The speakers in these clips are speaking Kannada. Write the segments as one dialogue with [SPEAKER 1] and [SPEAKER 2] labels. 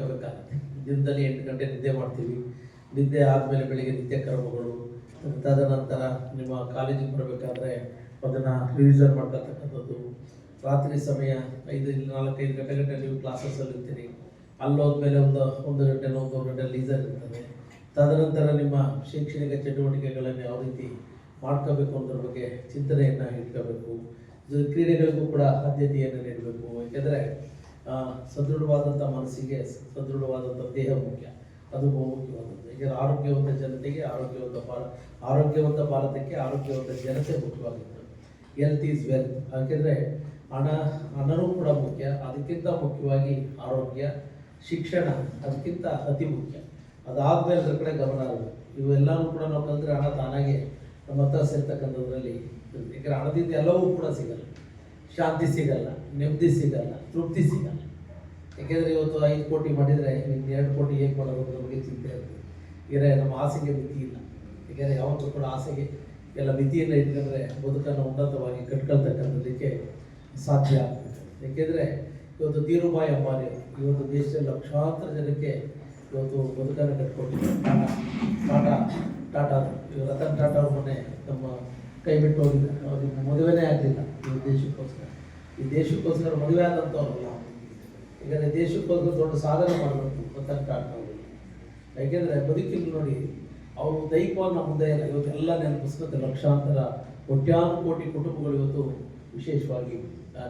[SPEAKER 1] ಇಟ್ಕೋಬೇಕಾಗತ್ತೆ ದಿನದಲ್ಲಿ ಎಂಟು ಗಂಟೆ ನಿದ್ದೆ ಮಾಡ್ತೀವಿ. ನಿದ್ದೆ ಆದಮೇಲೆ ಬೆಳಿಗ್ಗೆ ನಿತ್ಯ ಕರ್ಮಗಳು. ತದನಂತರ ನಿಮ್ಮ ಕಾಲೇಜಿಗೆ ಬರಬೇಕಾದ್ರೆ ಅದನ್ನು ರಿವಿಸನ್ ಮಾಡ್ಕೊಳ್ತಕ್ಕಂಥದ್ದು. ರಾತ್ರಿ ಸಮಯ ಐದು, ನಾಲ್ಕೈದು ಗಂಟೆ ಗಂಟೆ ನೀವು ಕ್ಲಾಸಸ್ಸಲ್ಲಿ ಇರ್ತೀರಿ. ಅಲ್ಲೋದ್ಮೇಲೆ ಒಂದು ಒಂದು ಗಂಟೆ ಒಂದು ಗಂಟೆ ಲೀಸರ್ ಇರ್ತದೆ. ತದನಂತರ ನಿಮ್ಮ ಶೈಕ್ಷಣಿಕ ಚಟುವಟಿಕೆಗಳನ್ನು ಯಾವ ರೀತಿ ಮಾಡ್ಕೋಬೇಕು ಅನ್ನೋದ್ರ ಬಗ್ಗೆ ಚಿಂತನೆಯನ್ನು ಇಟ್ಕೋಬೇಕು. ಕ್ರೀಡೆಗಳಿಗೂ ಕೂಡ ಆದ್ಯತೆಯನ್ನು ನೀಡಬೇಕು. ಏಕೆಂದರೆ ಸದೃಢವಾದಂಥ ಮನಸ್ಸಿಗೆ ಸದೃಢವಾದಂಥ ದೇಹ ಮುಖ್ಯ. ಅದು ಬಹುಮುಖ್ಯವಾದದ್ದು. ಈಗ ಆರೋಗ್ಯವಂತ ಜನತೆಗೆ ಆರೋಗ್ಯವಂತ ಭಾರ, ಆರೋಗ್ಯವಂತ ಭಾರತಕ್ಕೆ ಆರೋಗ್ಯವಂತ ಜನತೆ ಮುಖ್ಯವಾಗಿತ್ತು. ಹೆಲ್ತ್ ಈಸ್ ವೆಲ್ತ್ ಯಾಕೆಂದರೆ ಹಣ, ಹಣನೂ ಕೂಡ ಮುಖ್ಯ. ಅದಕ್ಕಿಂತ ಮುಖ್ಯವಾಗಿ ಆರೋಗ್ಯ, ಶಿಕ್ಷಣ, ಅದಕ್ಕಿಂತ ಅತಿ ಮುಖ್ಯ. ಅದಾದಮೇಲೆ ಅದರ ಕಡೆ ಗಮನ ಆಗುತ್ತೆ ಇವೆಲ್ಲವೂ ಕೂಡ ನಾವು ಕಲಿತ್ರೆ ಹಣ ತಾನಾಗೆ ನಮ್ಮ ಹತ್ರ ಸೇರ್ತಕ್ಕಂಥದ್ರಲ್ಲಿ. ಯಾಕಂದ್ರೆ ಹಣದಿಂದ ಎಲ್ಲವೂ ಕೂಡ ಸಿಗಲ್ಲ. ಶಾಂತಿ ಸಿಗಲ್ಲ, ನೆಮ್ಮದಿ ಸಿಗಲ್ಲ, ತೃಪ್ತಿ ಸಿಗಲ್ಲ. ಯಾಕೆಂದರೆ ಇವತ್ತು ಐದು ಕೋಟಿ ಮಾಡಿದರೆ ನಿಮ್ಗೆ ಎರಡು ಕೋಟಿ ಹೇಗೆ ಮಾಡೋದು ನಮಗೆ ಚಿಂತೆ ಇರ್ತದೆ ಈಗ ನಮ್ಮ ಆಸೆಗೆ ಮಿತಿ ಇಲ್ಲ. ಯಾಕೆಂದರೆ ಯಾವತ್ತೂ ಕೂಡ ಆಸೆಗೆ ಎಲ್ಲ ಮಿತಿಯನ್ನು ಇಟ್ಕೊಂಡ್ರೆ ಬದುಕನ್ನು ಉನ್ನತವಾಗಿ ಕಟ್ಕೊಳ್ತಕ್ಕಂಥದ್ದಕ್ಕೆ ಸಾಧ್ಯ ಆಗ್ತದೆ. ಯಾಕೆಂದರೆ ಇವತ್ತು ಧೀರುಭಾಯಿ ಅಂಬಾನಿ ಇವತ್ತು ದೇಶದಲ್ಲಿ ಲಕ್ಷಾಂತರ ಜನಕ್ಕೆ ಇವತ್ತು ಬದುಕನ್ನು ಕಟ್ಕೊಟ್ಟಿದ್ದಾರೆ ಟಾಟಾ ಟಾಟಾ ಟಾಟಾ ರತನ್ ಟಾಟಾ ಅವ್ರ ಮೊನ್ನೆ ನಮ್ಮ ಕೈ ಬಿಟ್ಟು ಹೋಗಿದ್ದಾರೆ. ಅವ್ರಿಗೆ ಮದುವೆನೇ ಆಗಲಿಲ್ಲ. ಈ ದೇಶಕ್ಕೋಸ್ಕರ. ಈ ದೇಶಕ್ಕೋಸ್ಕರ ಮದುವೆ ಆದಂಥವ್ರಲ್ಲ ಈಗ ದೇಶಕ್ಕೋಸ್ಕರ ದೊಡ್ಡ ಸಾಧನೆ ಮಾಡಬೇಕು ಟಾಟಾ ಅವರು ಯಾಕೆಂದರೆ ಬದುಕಿಲ್ಲ ನೋಡಿ, ಅವರು ದೈಹಿಕವಾಗಿ ನಮ್ಮ ಮುಂದೆ ಇಲ್ಲ. ನೆನಪಿಸ್ಕೊತ ಲಕ್ಷಾಂತರ ಕೋಟ್ಯಾನು ಕೋಟಿ ಕುಟುಂಬಗಳು ಇವತ್ತು ವಿಶೇಷವಾಗಿ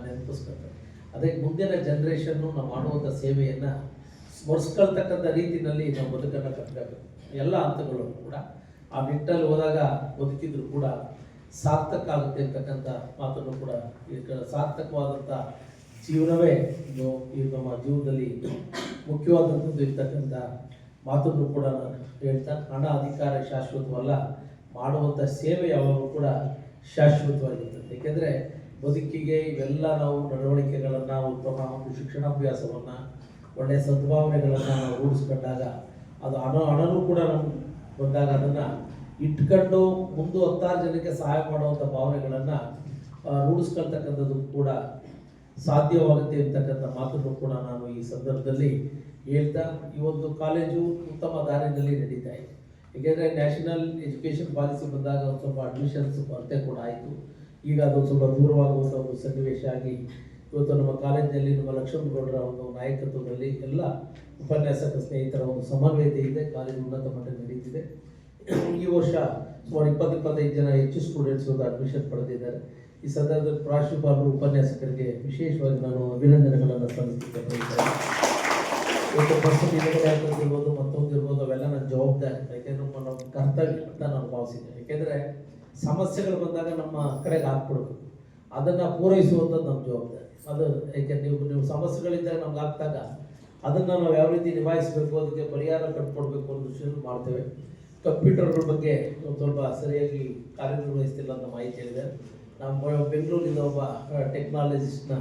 [SPEAKER 1] ನೆನಪಿಸ್ಕೊತಾರೆ ಅದಕ್ಕೆ ಮುಂದಿನ ಜನ್ರೇಷನ್ನು ನಾವು ಮಾಡುವಂಥ ಸೇವೆಯನ್ನು ಸ್ಮರಿಸ್ಕೊಳ್ತಕ್ಕಂಥ ರೀತಿಯಲ್ಲಿ ನಾವು ಬದುಕನ್ನು ಕಟ್ಟಬೇಕು ಎಲ್ಲ ಹಂತಗಳು ಕೂಡ. ಆ ನಿಟ್ಟಲ್ಲಿ ಹೋದಾಗ ಬದುಕಿದ್ರು ಕೂಡ ಸಾರ್ಥಕ ಆಗುತ್ತೆ ಅಂತಕ್ಕಂಥ ಮಾತನ್ನು ಕೂಡ ಸಾರ್ಥಕವಾದಂಥ ಜೀವನವೇ ಇದು ಈ ನಮ್ಮ ಜೀವನದಲ್ಲಿ ಮುಖ್ಯವಾದಂಥದ್ದು ಇರ್ತಕ್ಕಂಥ ಮಾತನ್ನು ಕೂಡ ನಾನು ಹೇಳ್ತಾ, ಹಣ ಅಧಿಕಾರ ಶಾಶ್ವತವಲ್ಲ, ಮಾಡುವಂಥ ಸೇವೆ ಯಾವಾಗಲೂ ಕೂಡ ಶಾಶ್ವತವಾಗಿರ್ತದೆ. ಏಕೆಂದರೆ ಬದುಕಿಗೆ ಇವೆಲ್ಲ ನಾವು ನಡವಳಿಕೆಗಳನ್ನು, ಉತ್ತಮ ಒಂದು ಶಿಕ್ಷಣಾಭ್ಯಾಸವನ್ನು ಒಳ್ಳೆಯ ಸದ್ಭಾವನೆಗಳನ್ನು ನಾವು ರೂಢಿಸ್ಕೊಂಡಾಗ ಅದು ಹಣ, ಹಣನೂ ಕೂಡ ನಮ್ಗೆ ಬಂದಾಗ ಅದನ್ನು ಇಟ್ಕೊಂಡು ಮುಂದೆ ಹತ್ತಾರು ಜನಕ್ಕೆ ಸಹಾಯ ಮಾಡುವಂಥ ಭಾವನೆಗಳನ್ನು ರೂಢಿಸ್ಕೊಳ್ತಕ್ಕಂಥದ್ದು ಕೂಡ ಸಾಧ್ಯವಾಗುತ್ತೆ ಅಂತಕ್ಕಂಥ ಮಾತನ್ನು ಕೂಡ ನಾನು ಈ ಸಂದರ್ಭದಲ್ಲಿ ಹೇಳ್ತಾ ಈ ಒಂದು ಕಾಲೇಜು ಉತ್ತಮ ದಾರಿಯಲ್ಲಿ ನಡೀತಾ ಇದೆ. ಏಕೆಂದರೆ ನ್ಯಾಷನಲ್ ಎಜುಕೇಷನ್ ಪಾಲಿಸಿ ಬಂದಾಗ ಒಂದು ಸ್ವಲ್ಪ ಅಡ್ಮಿಷನ್ಸ್ ಕೊರತೆ ಕೂಡ ಆಯಿತು. ಈಗ ಅದು ಸ್ವಲ್ಪ ದೂರವಾಗುವಂಥ ಒಂದು ಸನ್ನಿವೇಶ ಆಗಿ ಇವತ್ತು ನಮ್ಮ ಕಾಲೇಜಿನಲ್ಲಿ ನಮ್ಮ ಲಕ್ಷ್ಮಣಗೌಡರ ಒಂದು ನಾಯಕತ್ವದಲ್ಲಿ ಎಲ್ಲ ಉಪನ್ಯಾಸಕ ಸ್ನೇಹಿತರ ಒಂದು ಸಮನ್ವಯತೆ ಇದೆ. ಕಾಲೇಜು ಉನ್ನತ ಮಟ್ಟ ನಡೀತಿದೆ. ಈ ವರ್ಷ ಸುಮಾರು ಇಪ್ಪತ್ತು ಇಪ್ಪತ್ತೈದು ಜನ ಹೆಚ್ಚು ಸ್ಟೂಡೆಂಟ್ಸ್ ಒಂದು ಅಡ್ಮಿಷನ್ ಪಡೆದಿದ್ದಾರೆ. ಈ ಸಂದರ್ಭದಲ್ಲಿ ಪ್ರಾಶುಪಾಲರು ಉಪನ್ಯಾಸಕರಿಗೆ ವಿಶೇಷವಾಗಿ ನಾನು ಅಭಿನಂದನೆಗಳನ್ನು ಸಲ್ಲಿಸುತ್ತೇನೆ. ಒಂದು ಮತ್ತೊಂದು ಇರ್ಬೋದು, ಅವೆಲ್ಲ ನನ್ನ ಜವಾಬ್ದಾರಿ. ಯಾಕೆಂದ್ರೆ ನಮ್ಮ ಕರ್ತವ್ಯ ಅಂತ ನಾನು ಭಾವಿಸಿದ್ದೇನೆ. ಯಾಕೆಂದರೆ ಸಮಸ್ಯೆಗಳು ಬಂದಾಗ ನಮ್ಮ ಕರೆಗೆ ಹಾಕ್ಬಿಡ್ಬೇಕು ಅದನ್ನು ಪೂರೈಸುವಂಥದ್ದು ನಮ್ಮ ಜವಾಬ್ದಾರಿ. ಅದು ಯಾಕೆಂದ್ರೆ ನೀವು ನೀವು ಸಮಸ್ಯೆಗಳಿದ್ದಾಗ ನಮ್ಗೆ ಹಾಕಿದಾಗ ಅದನ್ನು ನಾವು ಯಾವ ರೀತಿ ನಿಭಾಯಿಸಬೇಕು, ಅದಕ್ಕೆ ಪರಿಹಾರ ಕಟ್ಕೊಡ್ಬೇಕು ಅನ್ನೋ ದೃಷ್ಟಿಯಲ್ಲಿ ಮಾಡ್ತೇವೆ. ಕಂಪ್ಯೂಟರ್ಗಳ ಬಗ್ಗೆ ಸ್ವಲ್ಪ ಸರಿಯಾಗಿ ಕಾರ್ಯನಿರ್ವಹಿಸ್ತಿಲ್ಲ ಅಂತ ಮಾಹಿತಿ ಇದೆ ನಮ್ಮ ಬೆಂಗಳೂರಿನ ಒಬ್ಬ ಟೆಕ್ನಾಲಜಿಸ್ಟ್ನ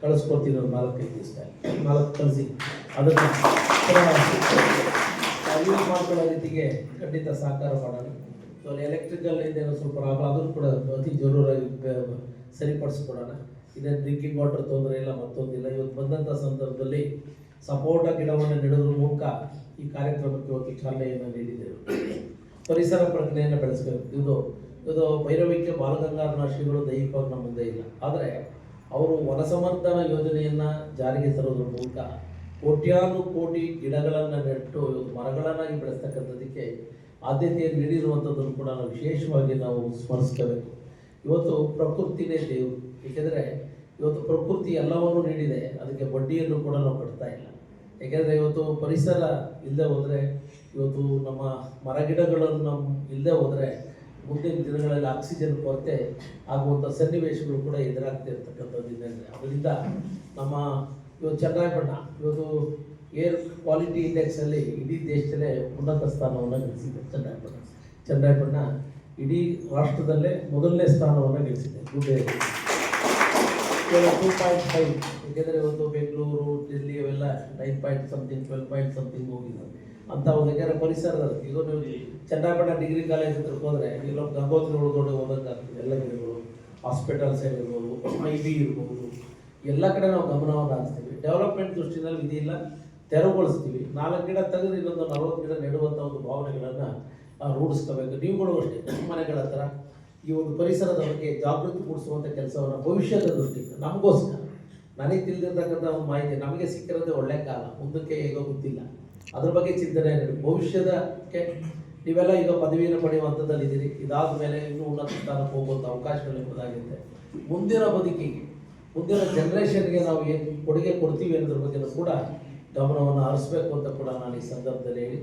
[SPEAKER 1] ಕಳಿಸ್ಕೊಡ್ತೀನಿ ಒಂದು ನಾಲ್ಕೈದು ದಿವಸ. ನಾಲ್ಕು ಕಳಿಸಿ. ಅದನ್ನು ಯೂಸ್ ಮಾಡ್ಕೊಳ್ಳೋ ರೀತಿಗೆ ಖಂಡಿತ ಸಹಕಾರ ಮಾಡೋಣ. ಸೊ ಎಲೆಕ್ಟ್ರಿಕಲ್ ಇದೇನೋ ಸ್ವಲ್ಪ ಪ್ರಾಬ್ಲಮ್ ಅದನ್ನು ಕೂಡ ಅತಿ ಜರೂರಾಗಿ ಸರಿಪಡಿಸ್ಕೊಡೋಣ. ಇದೇ ಡ್ರಿಂಕಿಂಗ್ ವಾಟರ್ ತೊಂದರೆ ಇಲ್ಲ ಮತ್ತೊಂದಿಲ್ಲ ಇವತ್ತು ಬಂದಂಥ ಸಂದರ್ಭದಲ್ಲಿ ಸಪೋಟ ಗಿಡವನ್ನು ನೆಡೋದ್ರ ಮೂಲಕ ಈ ಕಾರ್ಯಕ್ರಮಕ್ಕೆ ಇವತ್ತು ಚಾಲನೆಯನ್ನು ನೀಡಿದ್ದೇವೆ. ಪರಿಸರ ಪ್ರಜ್ಞೆಯನ್ನು ಬೆಳೆಸಬೇಕು. ಇದು ಇದು ಭೈರವಿಕೆ ಬಾಲಗಂಗಾಧರ ಶ್ರೀಗಳು ದೈಹಿಕವಾಗಿ ನಮ್ಮ ಮುಂದೆ ಇಲ್ಲ. ಆದರೆ ಅವರು ವನಸಮರ್ಥನ ಯೋಜನೆಯನ್ನು ಜಾರಿಗೆ ತರೋದ್ರ ಮೂಲಕ ಕೋಟ್ಯಾನು ಕೋಟಿ ಗಿಡಗಳನ್ನು ನೆಟ್ಟು ಮರಗಳನ್ನಾಗಿ ಬೆಳೆಸ್ತಕ್ಕಂಥದ್ದಕ್ಕೆ ಆದ್ಯತೆಯನ್ನು ನೀಡಿರುವಂಥದ್ದನ್ನು ಕೂಡ ನಾವು ವಿಶೇಷವಾಗಿ ನಾವು ಸ್ಮರಿಸ್ಕೋಬೇಕು. ಇವತ್ತು ಪ್ರಕೃತಿನೇ ದೇವರು. ಏಕೆಂದರೆ ಇವತ್ತು ಪ್ರಕೃತಿ ಎಲ್ಲವನ್ನೂ ನೀಡಿದೆ. ಅದಕ್ಕೆ ಬಡ್ಡಿಯನ್ನು ಕೂಡ ನಾವು ಕಟ್ತಾ ಇಲ್ಲ. ಏಕೆಂದರೆ ಇವತ್ತು ಪರಿಸರ ಇಲ್ಲದೆ ಹೋದರೆ, ಇವತ್ತು ನಮ್ಮ ಮರಗಿಡಗಳನ್ನು ನಮ್ಮ ಇಲ್ಲದೆ ಹೋದರೆ ಮುಂದಿನ ದಿನಗಳಲ್ಲಿ ಆಕ್ಸಿಜನ್ ಕೊರತೆ ಆಗುವಂಥ ಸನ್ನಿವೇಶಗಳು ಕೂಡ ಎದುರಾಗ್ತಿರ್ತಕ್ಕಂಥದ್ದು ಇದೆ ಅದರಿಂದ ನಮ್ಮ ಇವತ್ತು ಚನ್ನರಾಯಪಟ್ಟಣ ಇವತ್ತು ಏರ್ ಕ್ವಾಲಿಟಿ ಇಂಡೆಕ್ಸಲ್ಲಿ ಇಡೀ ದೇಶದಲ್ಲೇ ಉನ್ನತ ಸ್ಥಾನವನ್ನು ಗಳಿಸಿದೆ ಚನ್ನರಾಯಪಟ್ಟಣ ಚನ್ನರಾಯಪಟ್ಟಣ ಇಡೀ ರಾಷ್ಟ್ರದಲ್ಲೇ ಮೊದಲನೇ ಸ್ಥಾನವನ್ನು ಗಳಿಸಿದೆ ಗುಡ್ ಟೂ ಪಾಯಿಂಟ್ ಫೈವ್ ಏಕೆಂದರೆ ಇವತ್ತು ಬೆಂಗಳೂರು ಡೆಲ್ಲಿ ಅವೆಲ್ಲ nine point something twelve point something ಹೋಗಿದೆ. ಅಂತ ಒಂದು ಯಾಕಂದರೆ ಪರಿಸರದ ಈಗ ನೀವು ಚನ್ನಪಟ್ಟಣ ಡಿಗ್ರಿ ಕಾಲೇಜ್ ಹತ್ರ ಹೋದ್ರೆ ಇಲ್ಲೊಂದು ಗಂಗೋತ್ರಿ ಒಳಗಡೆ ಹೋದಂಗಾಗ್ತದೆ ಎಲ್ಲ ಗಿಡಗಳು ಹಾಸ್ಪಿಟಲ್ಸ್ ಇರ್ಬೋದು ಐ ಬಿ ಇರ್ಬೋದು ಎಲ್ಲ ಕಡೆ ನಾವು ಗಮನವನ್ನು ಹರಿಸ್ತೀವಿ. ಡೆವಲಪ್ಮೆಂಟ್ ದೃಷ್ಟಿನಲ್ಲಿ ಇದಿಲ್ಲ ತೆರವುಗೊಳಿಸ್ತೀವಿ. ನಾಲ್ಕು ಗಿಡ ತೆಗೆದು ಇನ್ನೊಂದು ನಲವತ್ತು ಗಿಡ ನೆಡುವಂಥ ಒಂದು ಭಾವನೆಗಳನ್ನು ರೂಢಿಸ್ಕೋಬೇಕು. ನೀವುಗಳು ಅಷ್ಟೇ ಮನೆಗಳ ಹತ್ರ ಈ ಒಂದು ಪರಿಸರದ ಬಗ್ಗೆ ಜಾಗೃತಿ ಮೂಡಿಸುವಂಥ ಕೆಲಸವನ್ನು ಭವಿಷ್ಯದ ದೃಷ್ಟಿಯಿಂದ ನಮಗೋಸ್ಕರ. ನನಗೆ ತಿಳಿದಿರ್ತಕ್ಕಂಥ ಒಂದು ಮಾಹಿತಿ ನಮಗೆ ಸಿಕ್ಕಿರೋದೇ ಒಳ್ಳೆ ಕಾಲ. ಮುಂದಕ್ಕೆ ಈಗ ಗೊತ್ತಿಲ್ಲ. ಅದ್ರ ಬಗ್ಗೆ ಚಿಂತನೆ ಭವಿಷ್ಯದಕ್ಕೆ ನೀವೆಲ್ಲ ಈಗ ಪದವಿಯನ್ನು ಪಡೆಯುವ ಹಂತದಲ್ಲಿ ಇದ್ದೀರಿ. ಇದಾದ ಮೇಲೆ ಇನ್ನೂ ಉನ್ನತ ಸ್ಥಾನಕ್ಕೆ ಹೋಗುವಂಥ ಅವಕಾಶಗಳು ಎಂಬುದಾಗಿದೆ ಮುಂದಿನ ಬದುಕಿಗೆ, ಮುಂದಿನ ಜನ್ರೇಷನ್ಗೆ ನಾವು ಏನು ಕೊಡುಗೆ ಕೊಡ್ತೀವಿ ಅನ್ನೋದ್ರ ಬಗ್ಗೆ ಕೂಡ ಗಮನವನ್ನು ಹರಿಸ್ಬೇಕು ಅಂತ ಕೂಡ ನಾನು ಈ ಸಂದರ್ಭದಲ್ಲಿ ಹೇಳಿ.